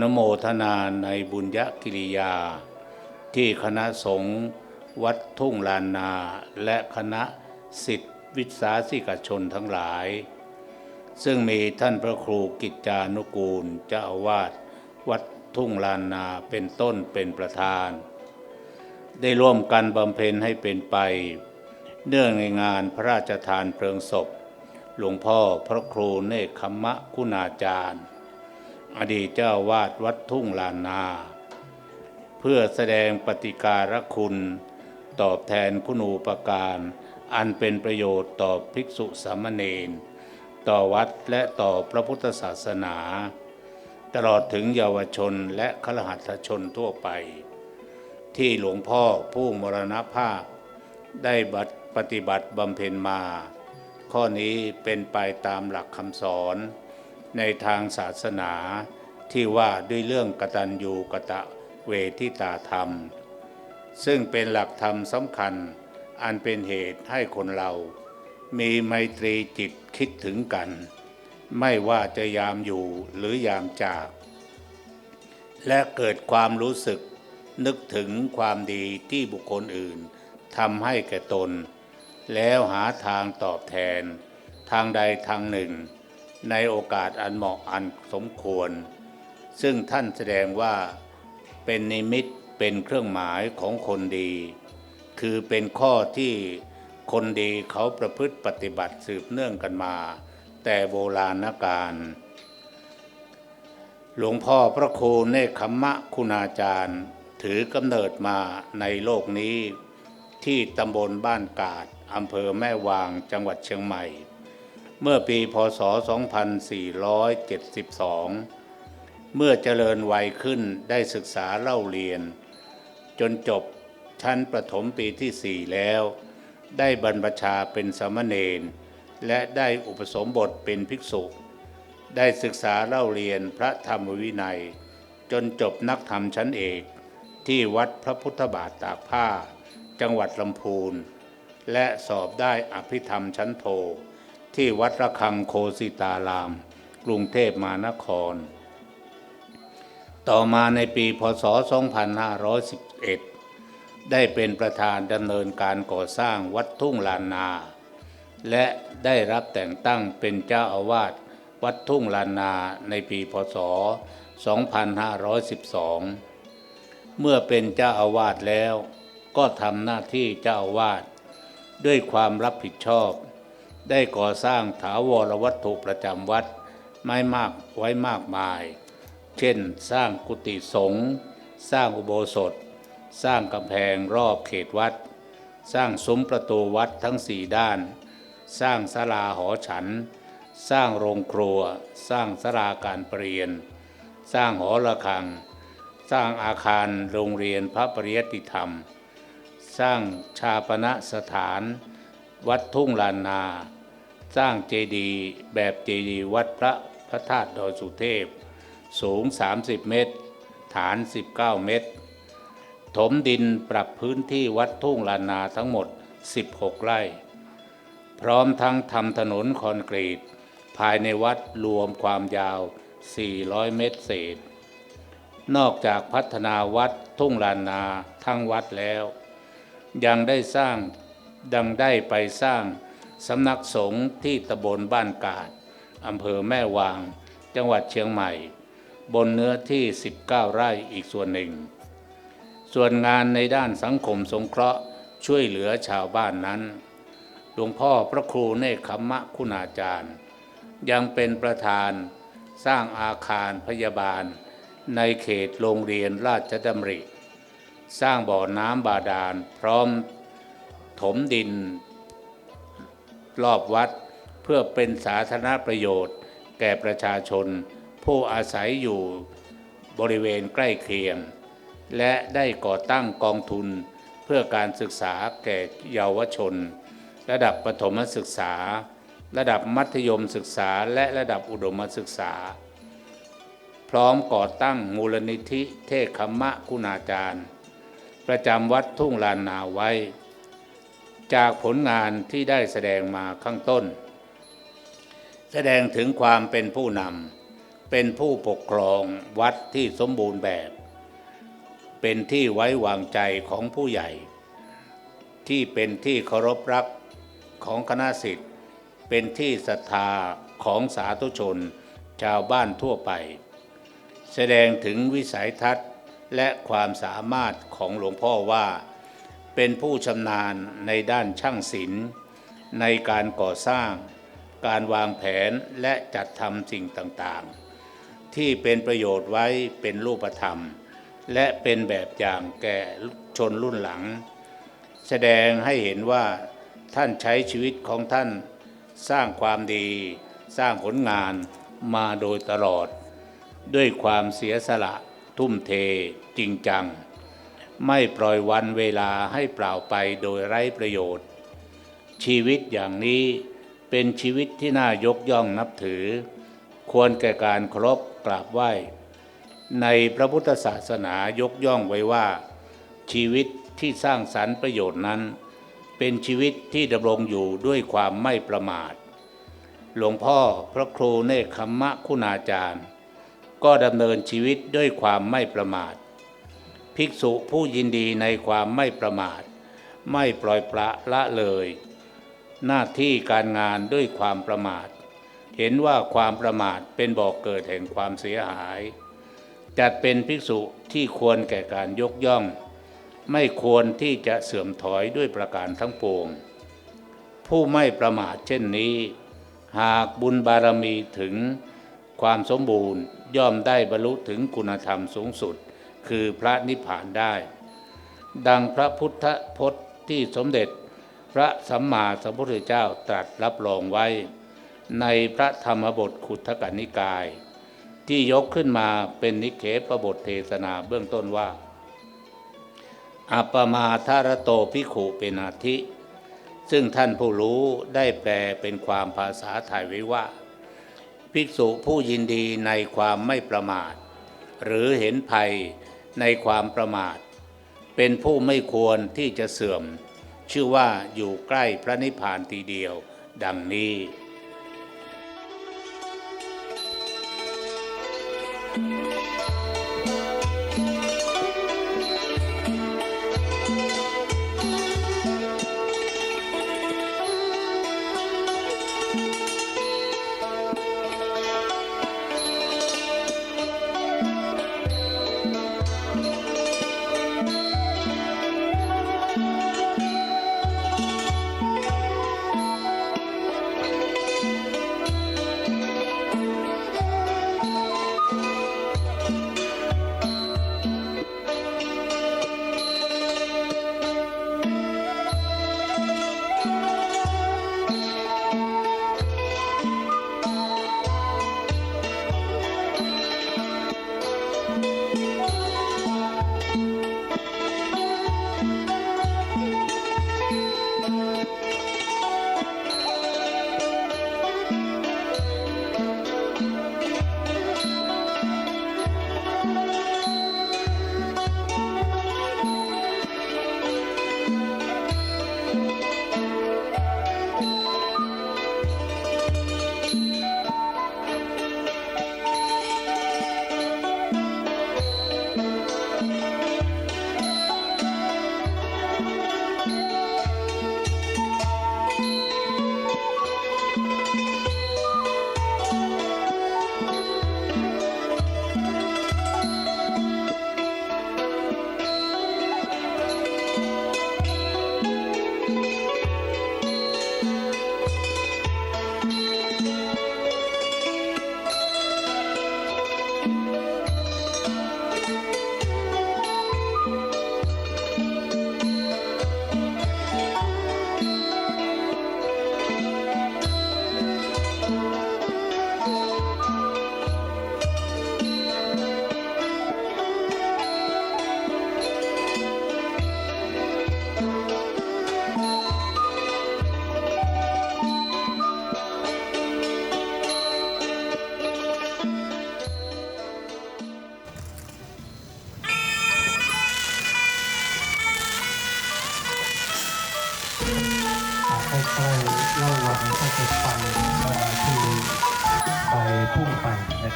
นุโมทนาในบุญญกิริยา ที่คณะสงฆ์วัดทุ่งลานนา และคณะสิทธิวิสาสิกชนทั้งหลาย ซึ่งมีท่านพระครูกิจจานุกูลเจ้าอาวาสวัดทุ่งลานนาเป็นต้นเป็นประธาน ได้ร่วมกันบำเพ็ญให้เป็นไป เนื่องในงานพระราชทานเพลิงศพ หลวงพ่อพระครูเนคขมะคุณาจารย์ อดีตเจ้าวาดวัดทุ่งลานนา เพื่อแสดงปฏิการคุณ ตอบแทนคุณูปการ อันเป็นประโยชน์ต่อภิกษุสามเณรต่อวัดและต่อพระพุทธศาสนา ตลอดถึงเยาวชนและครหัสชนทั่วไป ที่หลวงพ่อผู้มรณภาพ ได้บัตปฏิบัติบำเพ็ญมา ข้อนี้เป็นไปตามหลักคำสอน ในทางศาสนาที่ว่าด้วยเรื่องกตัญญูกะตะเวทิตาธรรม ซึ่งเป็นหลักธรรมสำคัญอันเป็นเหตุให้คนเรา มีไมตรีจิตคิดถึงกัน ไม่ว่าจะยามอยู่หรือยามจาก และเกิดความรู้สึกนึกถึงความดีที่บุคคลอื่นทำให้แก่ตน แล้วหาทางตอบแทน ทางใดทางหนึ่ง ในโอกาสอันเหมาะอันสมควร ซึ่งท่านแสดงว่าเป็นนิมิตเป็นเครื่องหมายของคนดี คือเป็นข้อที่คนดีเขาประพฤติปฏิบัติสืบเนื่องกันมา แต่โบราณกาลหลวงพ่อพระครูเนคขมะคุณาจารย์ ถือกำเนิดมาในโลกนี้ที่ตำบลบ้านกาดอำเภอแม่วางจังหวัดเชียงใหม่ เมื่อปีพศ 2472 เมื่อเจริญวัยขึ้นได้ศึกษาเล่าเรียน จนจบชั้นประถมปีที่สี่แล้ว ได้บรรพชาเป็นสามเณรและได้อุปสมบทเป็นภิกษุ ได้ศึกษาเล่าเรียนพระธรรมวินัย จนจบนักธรรมชั้นเอก ที่วัดพระพุทธบาทตากผ้า จังหวัดลำพูน และสอบได้อภิธรรมชั้นโท ที่วัดระฆังโคสิตาราม กรุงเทพมหานคร ต่อมาในปีพศ 2511 ได้เป็นประธานดำเนินการก่อสร้างวัดทุ่งลานนา และได้รับแต่งตั้งเป็นเจ้าอาวาสวัดทุ่งลานนาในปีพศ 2512 เมื่อเป็นเจ้าอาวาสแล้ว ก็ทำหน้าที่เจ้าอาวาสด้วยความรับผิดชอบ ได้ก่อสร้างถาวรวัตถุประจำวัดไม่มากไว้มากมาย เช่น สร้างกุฏิสงฆ์สร้างอุโบสถ สร้างกำแพงรอบเขตวัด สร้างซุ้มประตูวัดทั้งสี่ด้าน สร้างศาลาหอฉัน สร้างโรงครัว สร้างศาลาการเปลี่ยน สร้างหอระฆัง สร้างอาคารโรงเรียนพระปริยติธรรม สร้างชาปณสถาน วัดทุ่งลานนา สร้างเจดีย์แบบเจดีย์วัดพระพระธาตุดอยสุเทพ สูง 30 เมตร ฐาน 19 เมตร ถมดินปรับพื้นที่วัดทุ่งลานนาทั้งหมด 16 ไร่ พร้อมทั้งทำถนนคอนกรีต ภายในวัดรวมความยาว 400 เมตรเศษ นอกจากพัฒนาวัดทุ่งลานนาทั้งวัดแล้วยังได้สร้าง ดังได้ไปสร้างสำนักสงฆ์ที่ตำบลบ้านกาดอำเภอแม่วาง จังหวัดเชียงใหม่ บนเนื้อที่ 19 ไร่อีกส่วนหนึ่ง ส่วนงานในด้านสังคมสงเคราะห์ช่วยเหลือชาวบ้านนั้น หลวงพ่อพระครูเนคขมะคุณาจารย์ ยังเป็นประธานสร้างอาคารพยาบาล ในเขตโรงเรียนราชดำริ สร้างบ่อน้ำบาดาลพร้อม ถมดิน รอบวัดเพื่อเป็นสาธารณประโยชน์ แก่ประชาชน ผู้อาศัยอยู่บริเวณใกล้เคียง และได้ก่อตั้งกองทุนเพื่อการศึกษาแก่เยาวชน ระดับประถมศึกษา ระดับมัธยมศึกษาและระดับอุดมศึกษา พร้อมก่อตั้งมูลนิธิเทศคมะคุณาจารย์ ประจำวัดทุ่งลานนาไว้ จากผลงานที่ได้แสดงมาข้างต้น แสดงถึงความเป็นผู้นำเป็นผู้ปกครองวัดที่สมบูรณ์แบบ เป็นที่ไว้วางใจของผู้ใหญ่ ที่เป็นที่เคารพรักของคณะสิทธิ์เป็นที่ศรัทธาของสาธุชน ชาวบ้านทั่วไป แสดงถึงวิสัยทัศน์และความสามารถของหลวงพ่อว่า เป็นผู้ชำนาญในด้านช่างศิลป์ ในการก่อสร้าง การวางแผนและจัดทำสิ่งต่างๆ ที่เป็นประโยชน์ไว้เป็นรูปธรรม และเป็นแบบอย่างแก่ชนรุ่นหลัง แสดงให้เห็นว่าท่านใช้ชีวิตของท่านสร้างความดี สร้างผลงานมาโดยตลอด ด้วยความเสียสละทุ่มเทจริงจัง ไม่ปล่อยวันเวลาให้เปล่าไปโดยไร้ประโยชน์ ชีวิตอย่างนี้เป็นชีวิตที่น่ายกย่องนับถือ ควรแก่การเคารพกราบไหว้ ในพระพุทธศาสนายกย่องไว้ว่า ชีวิตที่สร้างสรรค์ประโยชน์นั้น เป็นชีวิตที่ดำรงอยู่ด้วยความไม่ประมาท หลวงพ่อพระครูเนคขมมะคุณาจารย์ ก็ดำเนินชีวิตด้วยความไม่ประมาท ภิกษุผู้ยินดีในความไม่ประมาท ไม่ปล่อยปละละเลย หน้าที่การงานด้วยความประมาท เห็นว่าความประมาทเป็นบ่อกเกิดแห่งความเสียหาย จัดเป็นภิกษุที่ควรแก่การยกย่อง ไม่ควรที่จะเสื่อมถอยด้วยประการทั้งปวง ผู้ไม่ประมาทเช่นนี้ หากบุญบารมีถึงความสมบูรณ์ย่อมได้บรรลุถึงคุณธรรมสูงสุด คือพระนิพพานได้ ดังพระพุทธพจน์ที่สมเด็จพระสัมมาสัมพุทธเจ้าตรัสรับรองไว้ ในพระธรรมบทขุทกนิกาย ที่ยกขึ้นมาเป็นนิเคปบทเทศนาเบื้องต้นว่า อัปปมาทารโตพิขุเป็นอาทิ ซึ่งท่านผู้รู้ได้แปลเป็นความภาษาไทยไว้ว่า ภิกษุผู้ยินดีในความไม่ประมาท หรือเห็นภัย ในความประมาท เป็นผู้ไม่ควรที่จะเสื่อม ชื่อว่าอยู่ใกล้พระนิพพานทีเดียว ดังนี้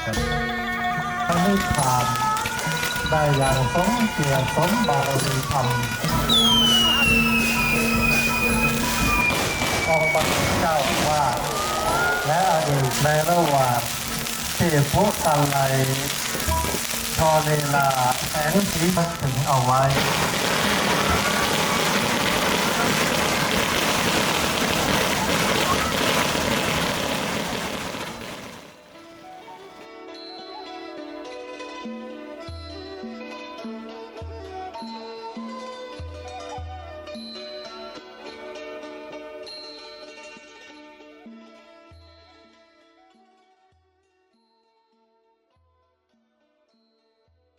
ครับทั้งนี้ผ่านได้อย่างสมเกียรติสมบารมีธรรมองค์บัณฑิตเจ้าว่า และอดีตในระหว่างที่พุทธันไลชอเลลาแสงสีมันถึงเอาไว้